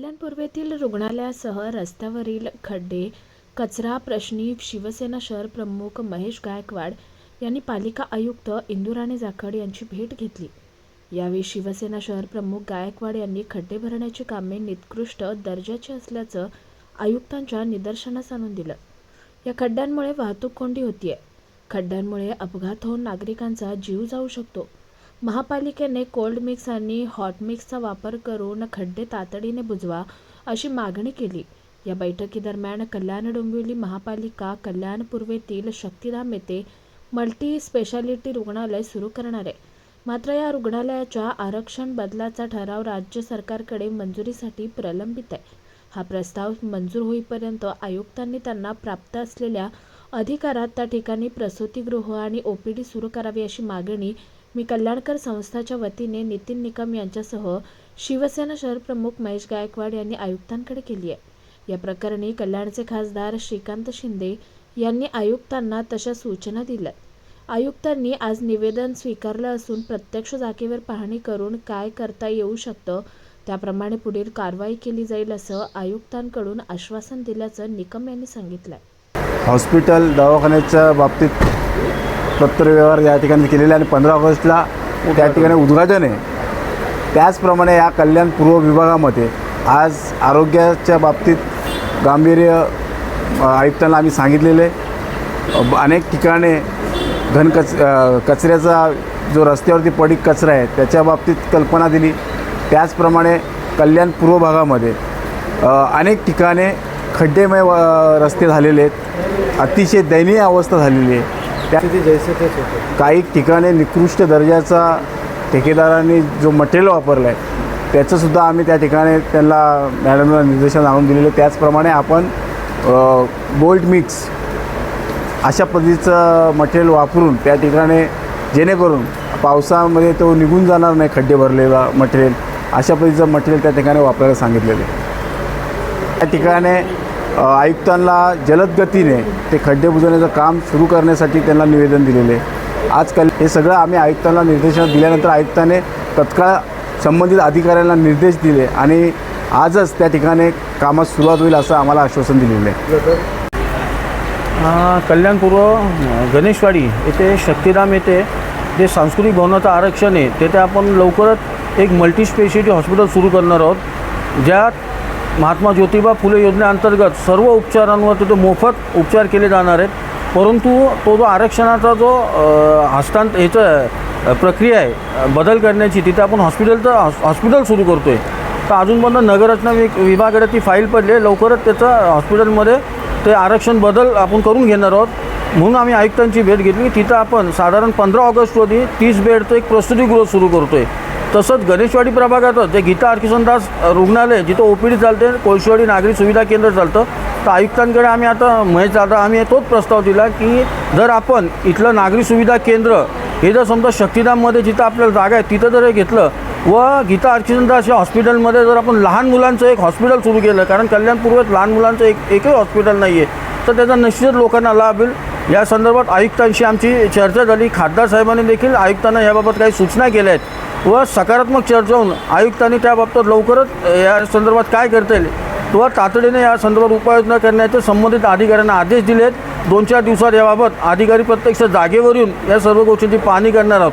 कल्याण पूर्वेतील रुग्णालयासह रस्त्यावरील खड्डे कचरा प्रश्नी शिवसेना शहर प्रमुख महेश गायकवाड यांनी पालिका आयुक्त इंदुराणी जाखड यांची भेट घेतली. यावेळी शिवसेना शहर प्रमुख गायकवाड यांनी खड्डे भरण्याची कामे निकृष्ट दर्जाची असल्याचं आयुक्तांच्या निदर्शनास आणून दिलं. या खड्ड्यांमुळे वाहतूक कोंडी होतीये. खड्ड्यांमुळे अपघात होऊन नागरिकांचा जीव जाऊ शकतो. महापालिकेने कोल्ड मिक्स आणि हॉट मिक्सचा वापर करून खड्डे तातडीने बुजवा अशी मागणी केली. या बैठकीदरम्यान कल्याण डोंबिवली महापालिका कल्याण पूर्वेतील शक्तिधाम येथे मल्टी स्पेशालिटी रुग्णालय सुरू करणार आहे. मात्र या रुग्णालयाच्या आरक्षण बदलाचा ठराव राज्य सरकारकडे मंजुरीसाठी प्रलंबित आहे. हा प्रस्ताव मंजूर होईपर्यंत आयुक्तांनी त्यांना प्राप्त असलेल्या अधिकारात त्या ठिकाणी प्रसूतीगृह आणि ओपीडी सुरू करावी अशी मागणी मी कल्याणकर संस्थाच्या वतीने नितीन निकम यांच्यासह शिवसेना शहर प्रमुख महेश गायकवाड यांनी आयुक्तांकडे केली आहे. या प्रकरणी कल्याणचे खासदार श्रीकांत शिंदे यांनी आयुक्तांना तशा सूचना दिल्या. आयुक्तांनी आज निवेदन स्वीकारलं असून प्रत्यक्ष जागेवर पाहणी करून काय करता येऊ शकतं त्याप्रमाणे पुढील कारवाई केली जाईल असं आयुक्तांकडून आश्वासन दिल्याचं निकम यांनी सांगितलंय. हॉस्पिटल दवाखान्याच्या बाबतीत पत्रव्यवहार या ठिकाणी केलेला आणि पंधरा ऑगस्टला त्या ठिकाणी उद्घाटन आहे. त्याचप्रमाणे या कल्याण पूर्व विभागामध्ये आज आरोग्याच्या बाबतीत गांभीर्य आयुक्तांना आम्ही सांगितलेले. अनेक ठिकाणी घनकच कचऱ्याचा जो रस्त्यावरती पडीक कचरा आहे त्याच्या बाबतीत कल्पना दिली. त्याचप्रमाणे कल्याण पूर्व भागामध्ये अनेक ठिकाणी खड्डेमय रस्ते झालेले आहेत. अतिशय दयनीय अवस्था झालेली आहे. त्या काही ठिकाणी निकृष्ट दर्जाचा ठेकेदारांनी जो मटेरियल वापरला आहे त्याचंसुद्धा आम्ही त्या ठिकाणी त्यांना मॅडमला निर्देशन आणून दिलेले. त्याचप्रमाणे आपण गोल्ड मिक्स अशा पद्धतीचं मटेरियल वापरून त्या ठिकाणी जेणेकरून पावसामध्ये तो निघून जाणार नाही खड्डे भरलेला मटेरियल अशा पद्धतीचं मटेरियल त्या ठिकाणी वापरायला सांगितलेलं आहे. त्या ठिकाणी आयुक्तांना जलद गतीने ते खड्डे बुजवण्याचं काम सुरू करण्यासाठी त्यांना निवेदन दिलेले. आहे आजकाल हे सगळं आम्ही आयुक्तांना निर्देशन दिल्यानंतर आयुक्ताने तत्काळ संबंधित अधिकाऱ्यांना निर्देश दिले आणि आजच त्या ठिकाणी कामास सुरुवात होईल असं आम्हाला आश्वासन दिलेलं. आहे कल्याणपूर्व गणेशवाडी येथे शक्तिधाम येथे जे सांस्कृतिक भवनाचं आरक्षण आहे तेथे आपण लवकरच एक मल्टीस्पेशालिटी हॉस्पिटल सुरू करणार आहोत. ज्यात महात्मा ज्योतिबा फुले योजनेअंतर्गत सर्व उपचारांवर तिथे मोफत उपचार केले जाणार आहेत. परंतु तो जो आरक्षणाचा जो हस्तांत ह्याचं प्रक्रिया आहे बदल करण्याची तिथे आपण हॉस्पिटलचं हॉस्पिटल सुरू करतो आहे तर अजूनपर्यंत नगररचना वि विभागाकडे ती फाईल पडली आहे. लवकरच त्याचं हॉस्पिटलमध्ये ते आरक्षण बदल आपण करून घेणार आहोत. म्हणून आम्ही आयुक्तांची भेट घेतली. तिथं आपण साधारण पंधरा ऑगस्ट रोजी तीस बेडचं एक प्रसूतीगृह सुरू करतो आहे तसंच गणेशवाडी प्रभागातच जे गीता अर्किसनदास रुग्णालय जिथं ओ पी डी चालते कोळशेवाडी नागरी सुविधा केंद्र चालतं तर आयुक्तांकडे आम्ही आता महेश दादा आम्ही तोच प्रस्ताव दिला की जर आपण इथलं नागरी सुविधा केंद्र हे जर समजा शक्तिधाममध्ये जिथं आपल्याला जागा आहे तिथं जर हे घेतलं व गीता अर्किसनदास या हॉस्पिटलमध्ये जर आपण लहान मुलांचं एक हॉस्पिटल सुरू केलं कारण कल्याणपूर्वेत लहान मुलांचं एक एकही हॉस्पिटल नाही आहे तर त्याचा निश्चित लोकांना लाभ होईल. या संदर्भात आयुक्तांशी आमची चर्चा झाली. खासदार साहेबांनी देखील आयुक्तांना याबाबत काही सूचना केल्या आहेत. व सकारात्मक चर्चा होऊन आयुक्तांनी त्याबाबतीत लवकरच या संदर्भात काय करता येईल? व तातडीने या संदर्भात उपाययोजना करण्याचे संबंधित अधिकाऱ्यांना आदेश दिले आहेत दोन चार दिवसात याबाबत अधिकारी प्रत्यक्ष जागेवर येऊन या सर्व गोष्टींची पाहणी करणार आहोत.